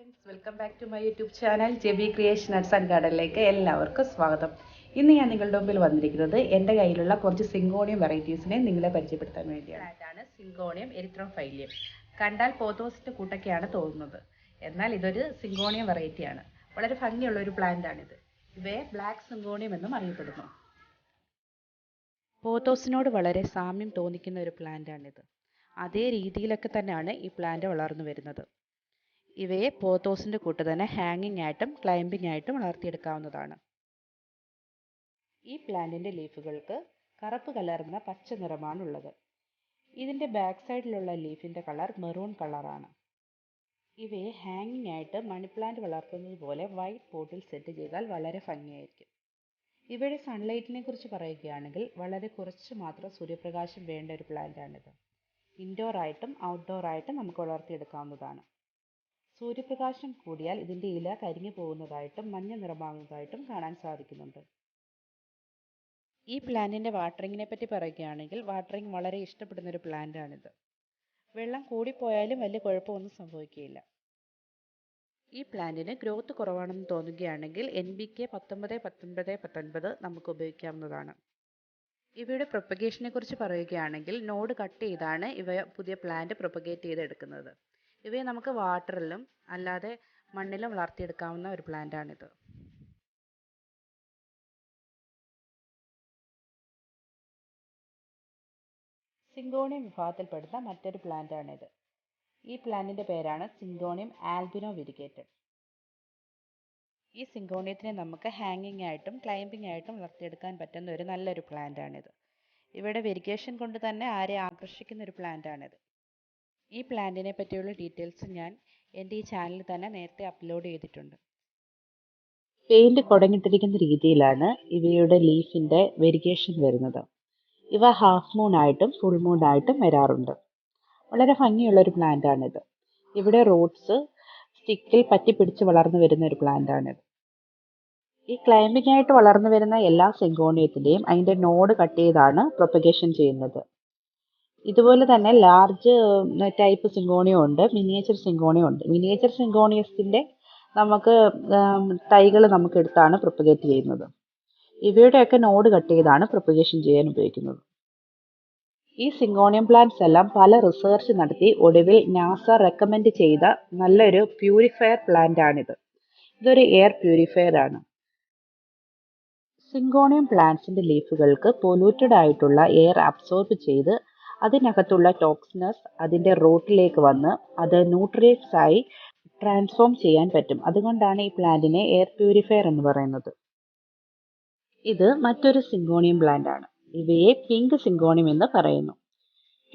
Friends welcome back to my YouTube channel JB creation arts and ഗാർഡനിലേക്ക് എല്ലാവർക്കും സ്വാഗതം. ഇന്ന് ഞാൻ നിങ്ങളുടെ മുമ്പിൽ വന്നിരിക്കുന്നത് എന്റെ കയ്യിലുള്ള കുറച്ച് സിങ്കോണിയം വെറൈറ്റീസിനെ നിങ്ങളെ പരിചയപ്പെടുത്താൻ വേണ്ടിയാണ്. അതാണ് സിങ്കോണിയം എരിത്രോഫൈലിയം. കണ്ടാൽ പോത്തോസിന്റെ കൂട്ടൊക്കെയാണ് തോന്നുന്നത്. എന്നാൽ ഇതൊരു സിങ്കോണിയം വെറൈറ്റിയാണ്. വളരെ ഭംഗിയുള്ള ഒരു പ്ലാന്റാണിത്. ഇവയെ ബ്ലാക്ക് സിങ്കോണിയം എന്നും അറിയപ്പെടുന്നു. പോത്തോസിനോട് വളരെ സാമ്യം തോന്നിക്കുന്ന ഒരു പ്ലാന്റാണിത്. അതേ രീതിയിലൊക്കെ തന്നെയാണ് ഈ പ്ലാന്റ് വളർന്നു വരുന്നത്. ഇവയെ പോത്തോസിന്റെ കൂട്ട് തന്നെ ഹാങ്ങിങ് ആയിട്ടും ക്ലൈംബിംഗ് ആയിട്ടും വളർത്തിയെടുക്കാവുന്നതാണ്. ഈ പ്ലാന്റിന്റെ ലീഫുകൾക്ക് കറുപ്പ് കലർന്ന പച്ച നിറമാണുള്ളത്. ഇതിന്റെ ബാക്ക് സൈഡിലുള്ള ലീഫിന്റെ കളർ മെറൂൺ കളറാണ് ഇവയെ ഹാങ്ങിങ് ആയിട്ട് മണി പ്ലാന്റ് വളർത്തുന്നത് പോലെ വൈറ്റ് പോട്ടിൽ സെറ്റ് ചെയ്താൽ വളരെ ഭംഗിയായിരിക്കും. ഇവയുടെ സൺലൈറ്റിനെ കുറിച്ച് പറയുകയാണെങ്കിൽ വളരെ കുറച്ച് മാത്രം സൂര്യപ്രകാശം വേണ്ട ഒരു പ്ലാന്റാണിത് ഇൻഡോർ ആയിട്ടും ഔട്ട്ഡോർ ആയിട്ടും നമുക്ക് വളർത്തിയെടുക്കാവുന്നതാണ്. സൂര്യപ്രകാശം കൂടിയാൽ ഇതിന്റെ ഇല കരിഞ്ഞു പോകുന്നതായിട്ടും മഞ്ഞ നിറമാകുന്നതായിട്ടും കാണാൻ സാധിക്കുന്നുണ്ട്. ഈ പ്ലാന്റിന്റെ വാട്ടറിങ്ങിനെ പറ്റി പറയുകയാണെങ്കിൽ വാട്ടറിങ് വളരെ ഇഷ്ടപ്പെടുന്ന ഒരു പ്ലാന്റാണിത്. വെള്ളം കൂടിപ്പോയാലും വലിയ കുഴപ്പമൊന്നും സംഭവിക്കുകയില്ല. ഈ പ്ലാന്റിന് ഗ്രോത്ത് കുറവാണെന്ന് തോന്നുകയാണെങ്കിൽ എൻ ബി കെ പത്തൊമ്പത് പത്തൊൻപത് പത്തൊൻപത് നമുക്ക് ഉപയോഗിക്കാവുന്നതാണ്. ഇവയുടെ പ്രൊപ്പഗേഷനെ കുറിച്ച് പറയുകയാണെങ്കിൽ നോഡ് കട്ട് ചെയ്താണ് ഇവ പുതിയ പ്ലാന്റ് പ്രൊപ്പഗേറ്റ് ചെയ്തെടുക്കുന്നത്. ഇവയെ നമുക്ക് വാട്ടറിലും അല്ലാതെ മണ്ണിലും വളർത്തിയെടുക്കാവുന്ന ഒരു പ്ലാന്റാണിത്. സിങ്കോണിയം വിഭാഗത്തിൽപ്പെടുന്ന മറ്റൊരു പ്ലാന്റാണിത്. ഈ പ്ലാന്റിന്റെ പേരാണ് സിങ്കോണിയം ആൽബിനോ വിരിഗേറ്റഡ്. ഈ സിങ്കോണിയത്തിനെ നമുക്ക് ഹാങ്ങിങ് ആയിട്ടും ക്ലൈംബിംഗ് ആയിട്ടും വളർത്തിയെടുക്കാൻ പറ്റുന്ന ഒരു നല്ലൊരു പ്ലാന്റാണിത്. ഇവിടെ വെരിഗേഷൻ കൊണ്ട് തന്നെ ആരെ ആകർഷിക്കുന്ന ഒരു പ്ലാന്റാണിത്. ഈ പ്ലാന്റിനെ പറ്റിയുള്ള ഡീറ്റെയിൽസ് ഞാൻ എന്റെ ഈ ചാനലിൽ തന്നെ നേരത്തെ അപ്ലോഡ് ചെയ്തിട്ടുണ്ട്. പെയിന്റ് കുടഞ്ഞിട്ടിരിക്കുന്ന രീതിയിലാണ് ഇവയുടെ ലീഫിന്റെ വെരിഗേഷൻ വരുന്നത്. ഇവ ഹാഫ് മൂൺ ആയിട്ടും ഫുൾ മൂൺ ആയിട്ടും വരാറുണ്ട്. വളരെ ഭംഗിയുള്ള ഒരു പ്ലാന്റാണിത്. ഇവിടെ റൂട്ട്സ് സ്റ്റിക്കിൽ പറ്റിപ്പിടിച്ച് വളർന്നു വരുന്ന ഒരു പ്ലാന്റാണിത്. ഈ ക്ലൈമ്പിംഗ് ആയിട്ട് വളർന്നു വരുന്ന എല്ലാ സെങ്കോണിയത്തിന്റെയും അതിന്റെ നോഡ് കട്ട് ചെയ്താണ് പ്രൊപ്പഗേഷൻ ചെയ്യുന്നത്. ഇതുപോലെ തന്നെ ലാർജ് ടൈപ്പ് സിങ്കോണിയം ഉണ്ട് മിനിയേച്ചർ സിങ്കോണിയം ഉണ്ട് മിനിയേച്ചർ സിങ്കോണിയത്തിന്റെ നമുക്ക് തൈകൾ നമുക്ക് എടുത്താണ് പ്രൊപ്പഗേറ്റ് ചെയ്യുന്നത്. ഇവയുടെയൊക്കെ നോഡ് കട്ട് ചെയ്താണ് പ്രൊപ്പഗേഷൻ ചെയ്യാൻ ഉപയോഗിക്കുന്നത്. ഈ സിങ്കോണിയം പ്ലാന്റ്സ് എല്ലാം പല റിസർച്ച് നടത്തി ഒടുവിൽ നാസ റെക്കമെൻഡ് ചെയ്ത നല്ലൊരു പ്യൂരിഫയർ പ്ലാന്റ് ആണിത്. ഇതൊരു എയർ പ്യൂരിഫയർ ആണ്. സിങ്കോണിയം പ്ലാന്റ്സിന്റെ ലീഫുകൾക്ക് പൊല്യൂട്ടഡ് ആയിട്ടുള്ള എയർ അബ്സോർബ് ചെയ്ത് അതിനകത്തുള്ള ടോക്സിനസ് അതിന്റെ റൂട്ടിലേക്ക് വന്ന് അത് ന്യൂട്രിയൻസ് ആയി ട്രാൻസ്ഫോം ചെയ്യാൻ പറ്റും. അതുകൊണ്ടാണ് ഈ പ്ലാന്റിനെ എയർ പ്യൂരിഫയർ എന്ന് പറയുന്നത്. ഇത് മറ്റൊരു സിങ്കോണിയം പ്ലാന്റ് ആണ്. ഇവയെ പിങ്ക് സിങ്കോണിയം എന്ന് പറയുന്നു.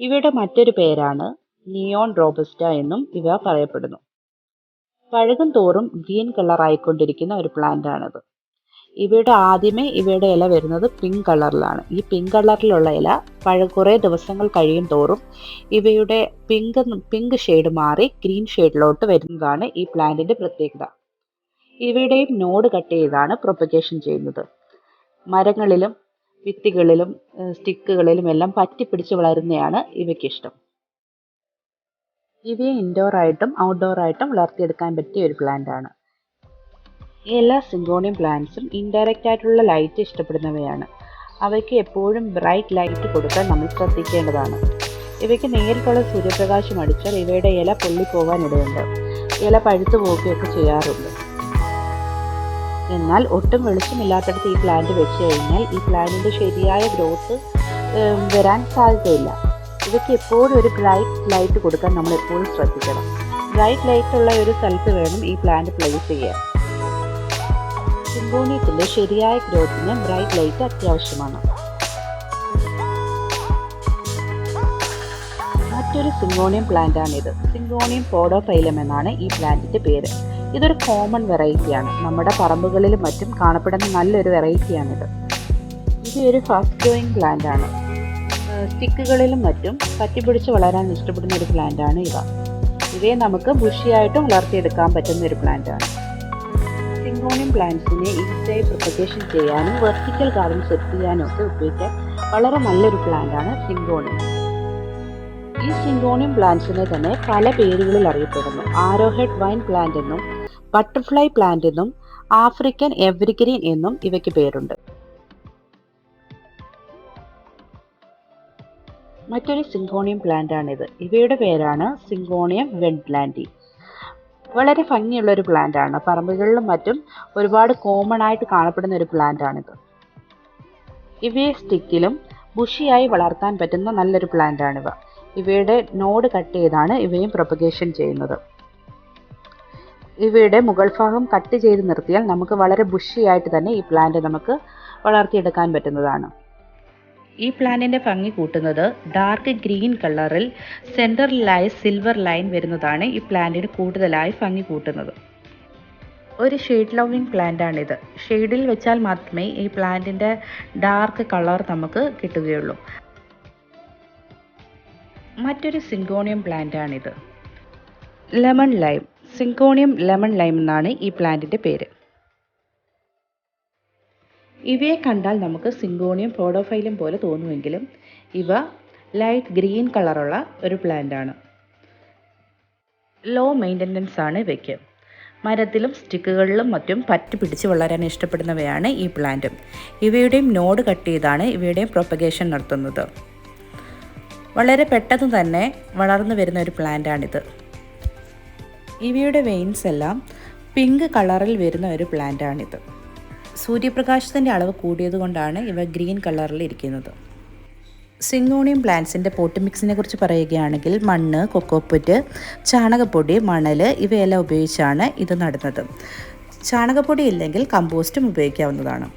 ഇവയുടെ മറ്റൊരു പേരാണ് നിയോൺ റോബസ്റ്റ എന്നും ഇവ പറയപ്പെടുന്നു. പഴകും തോറും ഗ്രീൻ കളർ ആയിക്കൊണ്ടിരിക്കുന്ന ഒരു പ്ലാന്റ് ആണിത്. ഇവയുടെ ആദ്യമേ ഇവയുടെ ഇല വരുന്നത് പിങ്ക് കളറിലാണ് ഈ പിങ്ക് കളറിലുള്ള ഇല പഴ കുറേ ദിവസങ്ങൾ കഴിയും തോറും ഇവയുടെ പിങ്ക് പിങ്ക് ഷെയ്ഡ് മാറി ഗ്രീൻ ഷെയ്ഡിലോട്ട് വരുന്നതാണ് ഈ പ്ലാന്റിന്റെ പ്രത്യേകത. ഇവയുടെയും നോഡ് കട്ട് ചെയ്താണ് പ്രൊപ്പഗേഷൻ ചെയ്യുന്നത്. മരങ്ങളിലും വിത്തുകളിലും സ്റ്റിക്കുകളിലും എല്ലാം പറ്റിപ്പിടിച്ച് വളരുന്നതാണ് ഇവയ്ക്കിഷ്ടം ഇവയെ ഇൻഡോർ ആയിട്ടും ഔട്ട്ഡോർ ആയിട്ടും വളർത്തിയെടുക്കാൻ പറ്റിയ ഒരു പ്ലാന്റ് ആണ്. എല്ലാ സിങ്കോണിയം പ്ലാന്റ്സും ഇൻഡയറക്റ്റ് ആയിട്ടുള്ള ലൈറ്റ് ഇഷ്ടപ്പെടുന്നവയാണ്. അവയ്ക്ക് എപ്പോഴും ബ്രൈറ്റ് ലൈറ്റ് കൊടുക്കാൻ നമ്മൾ ശ്രദ്ധിക്കേണ്ടതാണ്. ഇവയ്ക്ക് നേരിട്ടുള്ള സൂര്യപ്രകാശം അടിച്ചാൽ ഇവയുടെ ഇല പൊള്ളിപ്പോകാനിടയുണ്ട് ഇല പഴുത്തു പോവുകയൊക്കെ ചെയ്യാറുണ്ട്. എന്നാൽ ഒട്ടും വെളിച്ചമില്ലാത്തടത്ത് ഈ പ്ലാന്റ് വെച്ച് കഴിഞ്ഞാൽ ഈ പ്ലാന്റിന്റെ ശരിയായ ഗ്രോത്ത് വരാൻ സാധ്യതയില്ല. ഇവയ്ക്ക് എപ്പോഴും ഒരു ബ്രൈറ്റ് ലൈറ്റ് കൊടുക്കാൻ നമ്മൾ എപ്പോഴും ശ്രദ്ധിക്കണം. ബ്രൈറ്റ് ലൈറ്റ് ഉള്ള ഒരു സ്ഥലത്ത് വേണം ഈ പ്ലാന്റ് പ്ലേസ് ചെയ്യാൻ. സിങ്കോണിയത്തിന്റെ ശരിയായ ഗ്രോത്തിന് ബ്രൈറ്റ് ലൈറ്റ് അത്യാവശ്യമാണ്. മറ്റൊരു സിങ്കോണിയം പ്ലാന്റ് ആണിത്. സിങ്കോണിയം പോഡോഫൈലം എന്നാണ് ഈ പ്ലാന്റിന്റെ പേര്. ഇതൊരു കോമൺ വെറൈറ്റിയാണ് നമ്മുടെ പറമ്പുകളിലും മറ്റും കാണപ്പെടുന്ന നല്ലൊരു വെറൈറ്റിയാണിത് ഇത് ഒരു ഫാസ്റ്റ് ഗ്രോയിങ് പ്ലാന്റ് ആണ്. സ്റ്റിക്കുകളിലും മറ്റും പറ്റിപ്പിടിച്ച് വളരാൻ ഇഷ്ടപ്പെടുന്ന ഒരു പ്ലാന്റ് ആണ് ഇവ. ഇവയെ നമുക്ക് ബുഷിയായിട്ടും വളർത്തിയെടുക്കാൻ പറ്റുന്ന ഒരു പ്ലാന്റ് ആണ് പ്ലാന്റ്സിനെ ഈസിയായി പ്രൊപ്പഗേഷൻ ചെയ്യാനും വെർട്ടിക്കൽ ഗാർഡൻ സെറ്റ് ചെയ്യാനും ഒക്കെ ഉപയോഗിക്കാൻ വളരെ നല്ലൊരു പ്ലാന്റാണ് സിംഗോണിയം ഈ സിങ്കോണിയം പ്ലാന്റ്സിനെ തന്നെ പല പേരുകളിൽ അറിയപ്പെടുന്നു. ആരോഹെഡ് വൈൻ പ്ലാന്റ് എന്നും ബട്ടർഫ്ലൈ പ്ലാന്റ് എന്നും ആഫ്രിക്കൻ എവരിഗ്രീൻ എന്നും ഇവയ്ക്ക് പേരുണ്ട്. മറ്റൊരു സിങ്കോണിയം പ്ലാന്റ് ആണിത് ഇവയുടെ പേരാണ് സിങ്കോണിയം വെഡ്ലാൻഡി വളരെ ഭംഗിയുള്ള ഒരു പ്ലാന്റ് ആണ്. പറമ്പുകളിലും മറ്റും ഒരുപാട് കോമൺ ആയിട്ട് കാണപ്പെടുന്ന ഒരു പ്ലാന്റ് ആണിത്. ഇവയെ സ്റ്റിക്കിലും ബുഷിയായി വളർത്താൻ പറ്റുന്ന നല്ലൊരു പ്ലാന്റ് ആണിവ. ഇവയുടെ നോഡ് കട്ട് ചെയ്താണ് ഇവയും പ്രൊപ്പഗേഷൻ ചെയ്യുന്നത്. ഇവയുടെ മുകൾ ഭാഗം കട്ട് ചെയ്ത് നിർത്തിയാൽ നമുക്ക് വളരെ ബുഷിയായിട്ട് തന്നെ ഈ പ്ലാന്റ് നമുക്ക് വളർത്തിയെടുക്കാൻ പറ്റുന്നതാണ്. ഈ പ്ലാന്റിന്റെ ഭംഗി കൂട്ടുന്നത് ഡാർക്ക് ഗ്രീൻ കളറിൽ സെന്ററിലായി സിൽവർ ലൈൻ വരുന്നതാണ് ഈ പ്ലാന്റിന് കൂടുതലായി ഭംഗി കൂട്ടുന്നത്. ഒരു ഷെയ്ഡ് ലവിങ് പ്ലാന്റ് ആണിത്. ഷെയ്ഡിൽ വെച്ചാൽ മാത്രമേ ഈ പ്ലാന്റിന്റെ ഡാർക്ക് കളർ നമുക്ക് കിട്ടുകയുള്ളൂ. മറ്റൊരു സിങ്കോണിയം പ്ലാന്റ് ആണിത്. Lemon lime syngonium lemon lime എന്നാണ് ഈ പ്ലാന്റിന്റെ പേര്. ഇവയെ കണ്ടാൽ നമുക്ക് സിങ്കോണിയം പ്രോഡോഫൈലം പോലെ തോന്നുമെങ്കിലും ഇവ ലൈറ്റ് ഗ്രീൻ കളറുള്ള ഒരു പ്ലാന്റാണ് ലോ മെയിന്റനൻസ് ആണ് ഇവയ്ക്ക്. മരത്തിലും സ്റ്റിക്കുകളിലും മറ്റും പറ്റി പിടിച്ച് വളരാൻ ഇഷ്ടപ്പെടുന്നവയാണ് ഈ പ്ലാന്റും ഇവയുടെയും നോഡ് കട്ട് ചെയ്താണ് ഇവയുടെയും പ്രൊപ്പഗേഷൻ നടത്തുന്നത്. വളരെ പെട്ടെന്ന് തന്നെ വളർന്നു വരുന്ന ഒരു പ്ലാന്റാണിത് ഇവയുടെ വെയിൻസ് എല്ലാം പിങ്ക് കളറിൽ വരുന്ന ഒരു പ്ലാന്റാണിത് സൂര്യപ്രകാശത്തിന്റെ അളവ് കൂടിയതുകൊണ്ടാണ് ഇവ ഗ്രീൻ കളറിൽ ഇരിക്കുന്നത്. സിംഗോണിയം പ്ലാന്റ്സിന്റെ പോട്ട് മിക്സിനെ കുറിച്ച് പറയുകയാണെങ്കിൽ മണ്ണ് കൊക്കോപ്പുറ്റ് ചാണകപ്പൊടി മണൽ ഇവയെല്ലാം ഉപയോഗിച്ചാണ് ഇത് നടുന്നത്. ചാണകപ്പൊടി ഇല്ലെങ്കിൽ കമ്പോസ്റ്റും ഉപയോഗിക്കാവുന്നതാണ്.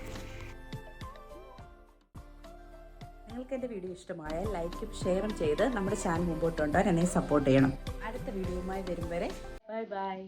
നിങ്ങൾക്ക് എന്റെ വീഡിയോ ഇഷ്ടമായാൽ ലൈക്കും ഷെയറും ചെയ്ത് നമ്മുടെ ചാനൽ മുമ്പോട്ട് കൊണ്ടുവരാൻ എന്നെ സപ്പോർട്ട് ചെയ്യണം. അടുത്ത വീഡിയോയുമായി വരും വരെ. Bye bye.